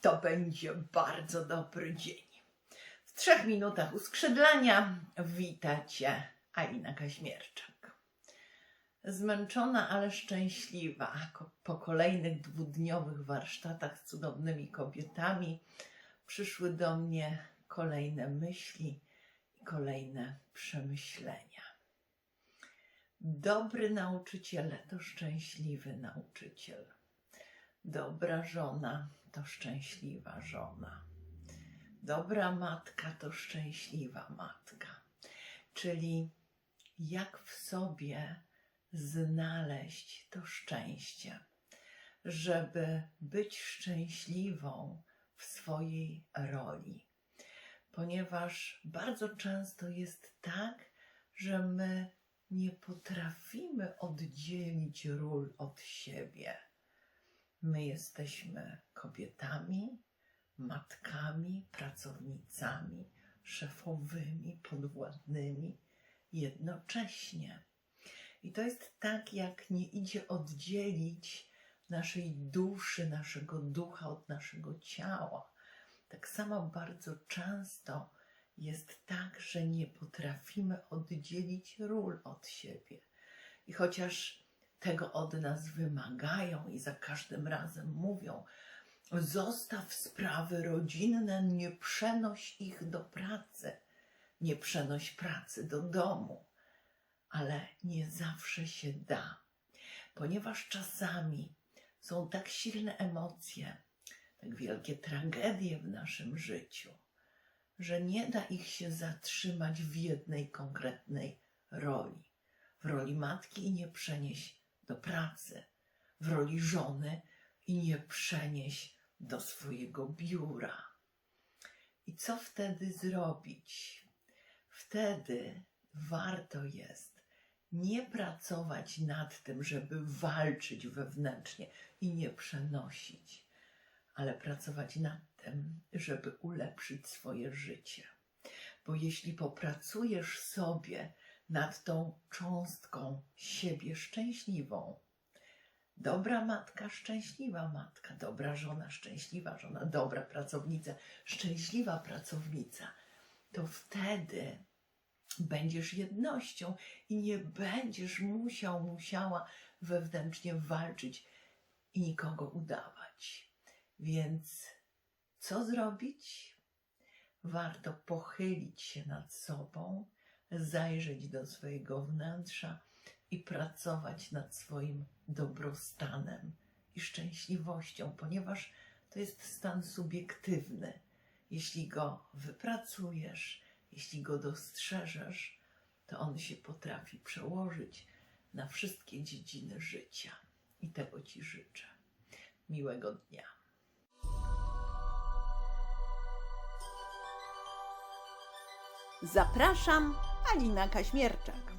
to będzie bardzo dobry dzień. W trzech minutach uskrzydlania wita Cię Alina Kaźmierczak. Zmęczona, ale szczęśliwa po kolejnych dwudniowych warsztatach z cudownymi kobietami przyszły do mnie kolejne myśli i kolejne przemyślenia. Dobry nauczyciel to szczęśliwy nauczyciel. Dobra żona to szczęśliwa żona. Dobra matka to szczęśliwa matka. Czyli jak w sobie znaleźć to szczęście, żeby być szczęśliwą w swojej roli. Ponieważ bardzo często jest tak, że my nie potrafimy oddzielić ról od siebie. My jesteśmy kobietami, matkami, pracownicami, szefowymi, podwładnymi jednocześnie. I to jest tak, jak nie idzie oddzielić naszej duszy, naszego ducha od naszego ciała. Tak samo bardzo często jest tak, że nie potrafimy oddzielić ról od siebie. I chociaż tego od nas wymagają i za każdym razem mówią, zostaw sprawy rodzinne, nie przenoś ich do pracy, nie przenoś pracy do domu, ale nie zawsze się da, ponieważ czasami są tak silne emocje, tak wielkie tragedie w naszym życiu, że nie da ich się zatrzymać w jednej konkretnej roli. W roli matki i nie przenieść do pracy, w roli żony i nie przenieść do swojego biura. I co wtedy zrobić? Wtedy warto jest nie pracować nad tym, żeby walczyć wewnętrznie i nie przenosić, ale pracować nad tym, żeby ulepszyć swoje życie. Bo jeśli popracujesz sobie nad tą cząstką siebie szczęśliwą, dobra matka, szczęśliwa matka, dobra żona, szczęśliwa żona, dobra pracownica, szczęśliwa pracownica, to wtedy będziesz jednością i nie będziesz musiał, musiała wewnętrznie walczyć i nikogo udawać. Więc co zrobić? Warto pochylić się nad sobą, zajrzeć do swojego wnętrza i pracować nad swoim dobrostanem i szczęśliwością, ponieważ to jest stan subiektywny. Jeśli go wypracujesz, jeśli go dostrzeżesz, to on się potrafi przełożyć na wszystkie dziedziny życia. I tego Ci życzę. Miłego dnia. Zapraszam, Alina Kaśmierczak.